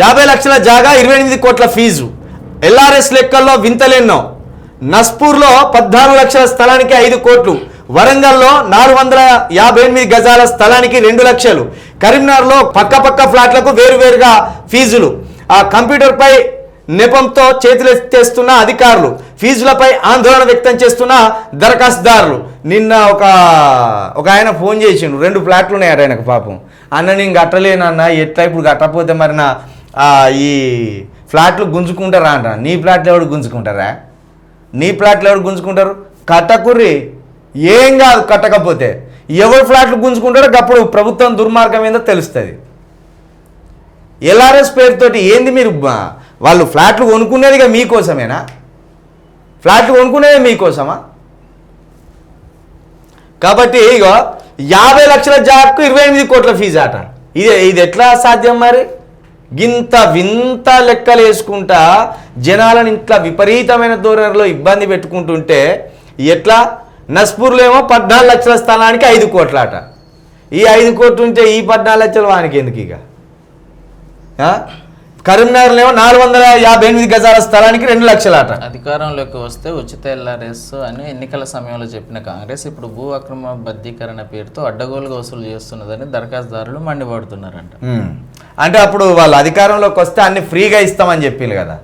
యాభై లక్షల జాగా ఇరవై ఎనిమిది కోట్ల ఫీజు. ఎల్ఆర్ఎస్ లెక్కల్లో వింతలెన్నో. నస్పూర్లో పద్నాలుగు లక్షల స్థలానికి ఐదు కోట్లు. వరంగల్లో నాలుగు వందల యాభై ఎనిమిది గజాల స్థలానికి రెండు లక్షలు. కరీంనగర్లో పక్క పక్క ఫ్లాట్లకు వేరువేరుగా ఫీజులు. ఆ కంప్యూటర్పై నెపంతో చేతులెత్తేస్తున్న అధికారులు ఫీజులపై ఆందోళన వ్యక్తం చేస్తున్న దరఖాస్తుదారులు. నిన్న ఒక ఒక ఆయన ఫోన్ చేసిండు. రెండు ఫ్లాట్లు ఉన్నాయి ఆయనకు పాపం. అన్న నేను కట్టలేనన్న ఎట్లా ఇప్పుడు కట్టపోతే మరి నా ఈ ఫ్లాట్లు గుంజుకుంటారా అంట. నీ ఫ్లాట్లు ఎవడు గుంజుకుంటారా? నీ ఫ్లాట్లు ఎవడు గుంజుకుంటారు? కట్టకుర్రి. ఏం కాదు కట్టకపోతే. ఎవరు ఫ్లాట్లు గుంజుకుంటారో అప్పుడు ప్రభుత్వం దుర్మార్గం ఏందో తెలుస్తుంది. ఎల్ఆర్ఎస్ పేరుతోటి ఏంది మీరు వాళ్ళు ఫ్లాట్లు కొనుక్కునేదిగా మీకోసమేనా? ఫ్లాట్లు కొనుక్కునేది మీకోసమా? కాబట్టి ఇగో యాభై లక్షల జాబ్కు ఇరవై ఎనిమిది కోట్ల ఫీజు అట ఇది ఇది ఎట్లా సాధ్యం మరి? గింత వింత లెక్కలు వేసుకుంటా జనాలను ఇట్లా విపరీతమైన ధోరణిలో ఇబ్బంది పెట్టుకుంటుంటే ఎట్లా? నస్పూర్లో ఏమో పద్నాలుగు లక్షల స్థలానికి ఐదు కోట్ల అట ఈ ఐదు కోట్లు ఉంటే ఈ పద్నాలుగు లక్షలు వానికి ఎందుకు ఇక? కరీంనగర్లో ఏమో నాలుగు వందల యాభై ఎనిమిది గజాల స్థలానికి రెండు లక్షల అట అధికారంలోకి వస్తే ఉచిత ఎల్ఆర్ఎస్ అని ఎన్నికల సమయంలో చెప్పిన కాంగ్రెస్ ఇప్పుడు భూ అక్రమ బద్దీకరణ పేరుతో అడ్డగోలుగా వసూలు చేస్తున్నదని దరఖాస్తుదారులు మండిపడుతున్నారంట. అంటే అప్పుడు వాళ్ళు అధికారంలోకి వస్తే అన్ని ఫ్రీగా ఇస్తామని చెప్పారు కదా.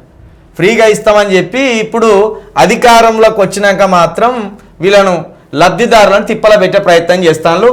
ఫ్రీగా ఇస్తామని చెప్పి ఇప్పుడు అధికారంలోకి వచ్చినాక మాత్రం వీళ్ళను లబ్ధిదారులను తిప్పల పెట్టే ప్రయత్నం చేస్తాను